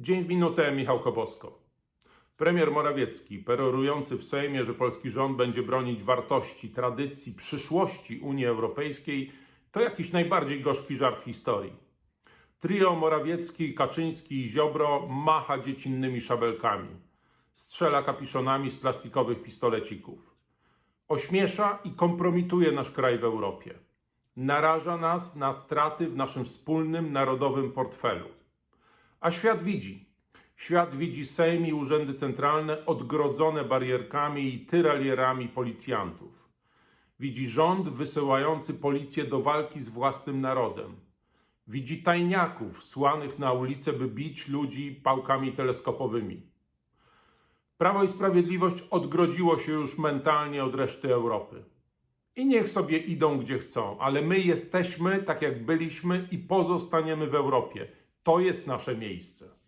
Dzień w minutę, Michał Kobosko. Premier Morawiecki, perorujący w Sejmie, że polski rząd będzie bronić wartości, tradycji, przyszłości Unii Europejskiej, to jakiś najbardziej gorzki żart historii. Trio Morawiecki, Kaczyński i Ziobro macha dziecinnymi szabelkami. Strzela kapiszonami z plastikowych pistolecików. Ośmiesza i kompromituje nasz kraj w Europie. Naraża nas na straty w naszym wspólnym narodowym portfelu. A świat widzi. Świat widzi Sejm i urzędy centralne odgrodzone barierkami i tyralierami policjantów. Widzi rząd wysyłający policję do walki z własnym narodem. Widzi tajniaków słanych na ulicę, by bić ludzi pałkami teleskopowymi. Prawo i Sprawiedliwość odgrodziło się już mentalnie od reszty Europy. I niech sobie idą gdzie chcą, ale my jesteśmy tak jak byliśmy i pozostaniemy w Europie. To jest nasze miejsce.